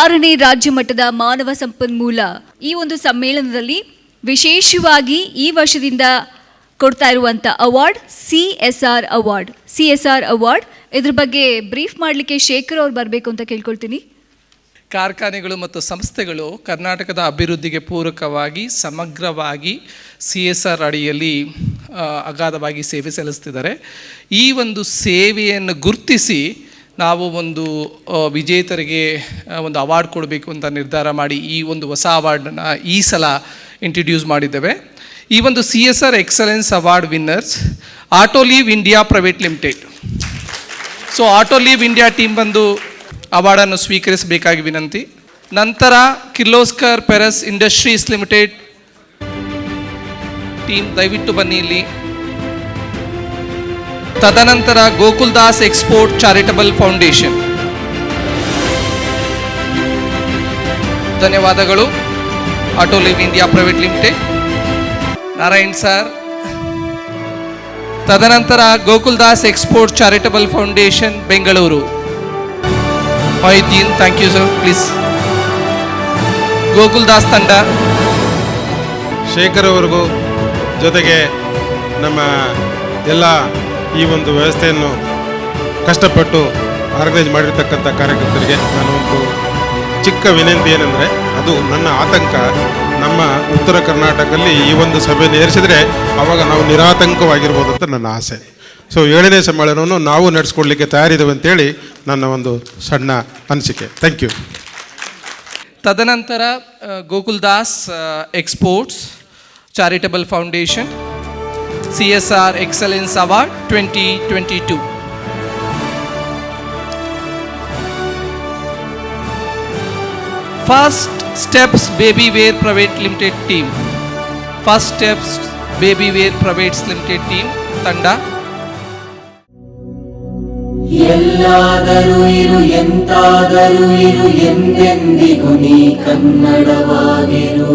ಆರನೇ ರಾಜ್ಯ ಮಟ್ಟದ ಮಾನವ ಸಂಪನ್ಮೂಲ ಈ ಒಂದು ಸಮ್ಮೇಳನದಲ್ಲಿ ವಿಶೇಷವಾಗಿ ಈ ವರ್ಷದಿಂದ ಕೊಡ್ತಾ ಇರುವಂಥ award C S R award C S R award ಇದ್ರ ಬಗ್ಗೆ ಬ್ರೀಫ್ ಮಾಡಲಿಕ್ಕೆ ಶೇಖರ್ ಅವ್ರು ಬರಬೇಕು ಅಂತ ಕೇಳ್ಕೊಳ್ತೀನಿ. ಕಾರ್ಖಾನೆಗಳು ಮತ್ತು ಸಂಸ್ಥೆಗಳು ಕರ್ನಾಟಕದ ಅಭಿವೃದ್ಧಿಗೆ ಪೂರಕವಾಗಿ, ಸಮಗ್ರವಾಗಿ ಸಿ ಎಸ್ ಆರ್ ಅಡಿಯಲ್ಲಿ ಅಗಾಧವಾಗಿ ಸೇವೆ ಸಲ್ಲಿಸ್ತಿದ್ದಾರೆ. ಈ ಒಂದು ಸೇವೆಯನ್ನು ಗುರುತಿಸಿ ನಾವು ಒಂದು ವಿಜೇತರಿಗೆ ಒಂದು ಅವಾರ್ಡ್ ಕೊಡಬೇಕು ಅಂತ ನಿರ್ಧಾರ ಮಾಡಿ ಈ ಒಂದು ಹೊಸ ಅವಾರ್ಡನ್ನು ಈ ಸಲ ಇಂಟ್ರಡ್ಯೂಸ್ ಮಾಡಿದ್ದೇವೆ. ಈ ಒಂದು C S R excellence award winners Autoliv India private limited so Autoliv India team ಬಂದು ಅವಾರ್ಡನ್ನು ಸ್ವೀಕರಿಸಬೇಕಾಗಿ ವಿನಂತಿ. ನಂತರ Kirloskar ferrous industries limited team ದಯವಿಟ್ಟು ಬನ್ನಿ ಇಲ್ಲಿ. ತದನಂತರ ಗೋಕುಲ್ದಾಸ್ ಎಕ್ಸ್ಪೋರ್ಟ್ ಚಾರಿಟಬಲ್ ಫೌಂಡೇಶನ್. ಧನ್ಯವಾದಗಳು. Autoliv India private limited. Narayan sir. ತದನಂತರ Gokuldas export charitable foundation, Bengaluru. Mohiddin thank you sir please Gokuldas ತಂಡ. ಶೇಖರ್ ಅವ್ರಿಗೂ ಜೊತೆಗೆ ನಮ್ಮ ಎಲ್ಲ ಈ ಒಂದು ವ್ಯವಸ್ಥೆಯನ್ನು ಕಷ್ಟಪಟ್ಟು ಆರ್ಗನೈಸ್ ಮಾಡಿರ್ತಕ್ಕಂಥ ಕಾರ್ಯಕರ್ತರಿಗೆ ನಾನು ಒಂದು ಚಿಕ್ಕ ವಿನಂತಿ ಏನಂದರೆ, ಅದು ನನ್ನ ಆತಂಕ. ನಮ್ಮ ಉತ್ತರ ಕರ್ನಾಟಕದಲ್ಲಿ ಈ ಒಂದು ಸಭೆ ಏರಿಸಿದರೆ ಆವಾಗ ನಾವು ನಿರಾತಂಕವಾಗಿರ್ಬೋದು ಅಂತ ನನ್ನ ಆಸೆ. ಸೊ ಏಳನೇ ಸಮ್ಮೇಳನವನ್ನು ನಾವು ನಡೆಸ್ಕೊಡ್ಲಿಕ್ಕೆ ತಯಾರಿದ್ದೇವೆ ಅಂತೇಳಿ ನನ್ನ ಒಂದು ಸಣ್ಣ ಅನಿಸಿಕೆ. ಥ್ಯಾಂಕ್ ಯು ತದನಂತರ Gokuldas exports charitable foundation C S R excellence award twenty twenty two first steps baby wear private limited team first steps baby wear privates limited team ತಂಡ ಎಲ್ಲಾದರೂ ಇರು, ಎಂತಾದರೂ ಇರು, ಎಂದೆಂದಿಗೂ ನೀ ಕನ್ನಡವಾಗಿರು.